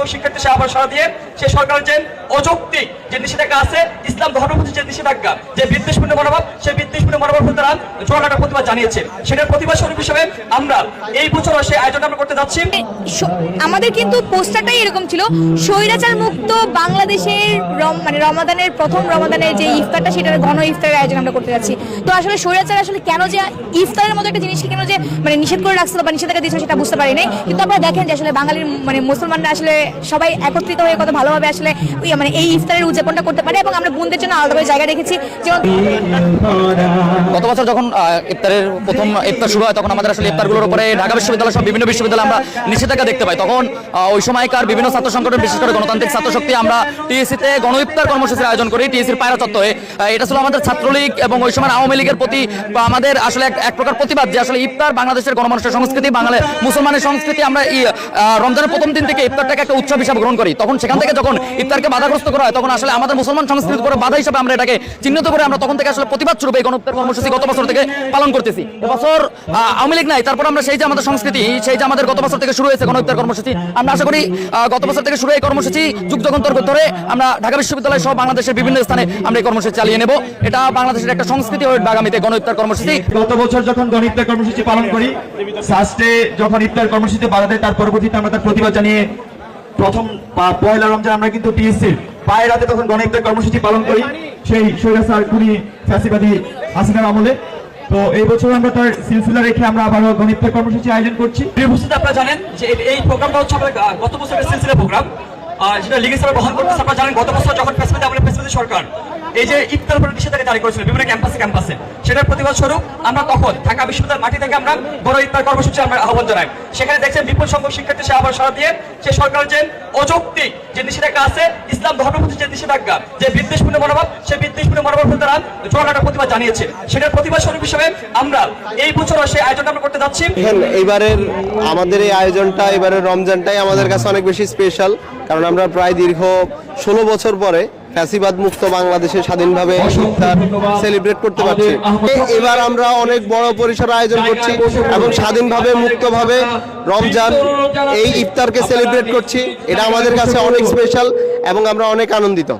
সংখ্যক শিক্ষার্থী সে আবার সারা দিয়ে সে সরকারের যে অযৌক্তিক যে নিষেধাজ্ঞা আছে, ইসলাম ধর্মপ্রতি যে নিষেধাজ্ঞা, যে বিদ্বেষপূর্ণ মনোভাব, সেই বিদ্বেষপূর্ণ মনোভাব তারা চোরাটা প্রতিবাদ জানিয়েছে। সেটার প্রতিবাদ স্বরূপ হিসেবে আমরা এই বছর সেই আয়োজন আমরা করতে যাচ্ছি। আমাদের কিন্তু পোস্টারটাই এরকম ছিল, স্বৈরাচার মুক্ত বাংলাদেশের মানে রমাদানের প্রথম রমাদানের যে ইফতারটা, সেটার গণ ইফতারের আয়োজন আমরা করতে যাচ্ছি। তো আসলে স্বৈরাচার আসলে কেন যে ইফতারের মতো একটা জিনিসকে কেন যে মানে নিষেধ করে রাখছিল বা নিষেধাজ্ঞা দিয়েছিল সেটা বুঝতে পারি নাই। কিন্তু আপনারা দেখেন যে আসলে বাঙালির মানে মুসলমানরা আসলে সবাই একত্রিত হয়ে কত ভালোভাবে আসলে মানে এই ইফতারের উদযাপনটা করতে পারে এবং আমরা বোনদের জন্য আলাদাভাবে জায়গা রেখেছি। যেমন গত বছর যখন ইফতারের প্রথম ইফতার শুরু হয়, তখন আমাদের আসলে ইফতারগুলোর উপরে ঢাকা বিশ্ববিদ্যালয় সব বিভিন্ন বিশ্ববিদ্যালয়ে আমরা নিষেধাজ্ঞা দেখতে পাই। তখন ওই সময়কার বিভিন্ন ছাত্র সংগঠন, বিশেষ করে গণতান্ত্রিক ছাত্র শক্তি, আমরা টিএসসিতে গণ ইফতার কর্মসূচির আয়োজন করি, টিএসসির পায়রা চত্বরে। এটা ছিল আমাদের ছাত্রলীগ এবং ওই সময় আওয়ামী লীগের প্রতি আমাদের আসলে এক- প্রকার প্রতিবাদ যে আসলে ইফতার বাংলাদেশের গণমানুষের সংস্কৃতি, বাঙালি মুসলমানের সংস্কৃতি, আমরা রমজানের প্রথম দিন থেকে ইফতারটাকে একটা উৎসব হিসাবে গ্রহণ করি, তখন সেখান থেকে যখন ইফতারকে বাধাগ্রস্ত করা হয়, তখন আসলে আমাদের মুসলমান সংস্কৃতির উপরে বাধা হিসাবে আমরা এটাকে চিহ্নিত করে আমরা তখন থেকে আসলে প্রতিবাদ স্বরূপ এই গণইফতার কর্মসূচি গত বছর থেকে পালন করতেছি। এবছর আওয়ামী লীগ নাই, তারপর আমরা সেই যে আমাদের সংস্কৃতি, সেই যে আমাদের গত বছর থেকে শুরু হয়েছে গণইফতার কর্মসূচি, আমরা আশা করি গত বছর থেকে শুরু এই কর্মসূচি, যুগ যুগান্তর ধরে, আমরা ঢাকা বিশ্ববিদ্যালয় সহ বাংলাদেশের বিভিন্ন স্থানে আমরা এই কর্মসূচি চালিয়ে নেব। এটা বাংলাদেশের একটা সংস্কৃতি হয়ে আগামীতে গণইফতার কর্মসূচি। গত বছর যখন গণ ইফতার কর্মসূচি পালন করি সাস্টে যখন ইফতার কর্মসূচিতে বাধা দেয়, তার পরবর্তীতে আমরা তার প্রতিবাদ জানিয়ে প্রথম পয়লা রমজান আমরা কিন্তু টিএসসির পায়ের রাতে তখন গণ কর্মসূচি পালন করি। সেই সৈরা স্যার খুনি ফ্যাসিবাদী হাসিনার আমলে। তো এই বছর আমরা তার সিলসিলা রেখে আমরা আবারও গণিতের কর্মসূচি আয়োজন করছি। আপনারা জানেন যে এই- এই প্রোগ্রামটা হচ্ছে আমাদের গত বছরের সিলসিলা প্রোগ্রাম। স্যার বহন আপনারা জানেন, গত বছর যখন আমাদের সরকার, এই যে ইফতার নিষেধাজ্ঞা জারি করেছিল, বিভিন্ন ক্যাম্পাসে ক্যাম্পাসে সেটার প্রতিবাদ স্বরূপ আমরা তখন ঢাকা বিশ্ববিদ্যালয়ের মাটি থেকে আমরা বড় ইফতার কর্মসূচি আমরা আহ্বান জানাই। সেখানে দেখছেন বিপুল সংখ্যক শিক্ষার্থী সে আবার সারা দিয়ে সে সরকারের যে অযৌক্তিক যে নিষেধাজ্ঞা আছে, ইসলাম ধর্মপ্রতি যে নিষেধাজ্ঞা, যে বিদ্বেষপূর্ণ মনোভাব, সে মনোভাব তারা চোরাটা প্রতিবাদ জানিয়েছে। সেটার প্রতিবাদ স্বরূপ হিসেবে আমরা এই বছর সেই আয়োজনটা আমরা করতে যাচ্ছি। দেখেন এইবারের আমাদের এই আয়োজনটা, এবারের রমজানটাই আমাদের কাছে অনেক বেশি স্পেশাল কারণ আমরা প্রায় দীর্ঘ ষোলো বছর পরে ফ্যাসিবাদ মুক্ত বাংলাদেশে স্বাধীনভাবে সেলিব্রেট করতে পারছি। এবার আমরা অনেক বড় পরিসরে আয়োজন করছি এবং স্বাধীনভাবে, মুক্তভাবে রমজান এই ইফতারকে সেলিব্রেট করছি। এটা আমাদের কাছে অনেক স্পেশাল এবং আমরা অনেক আনন্দিত।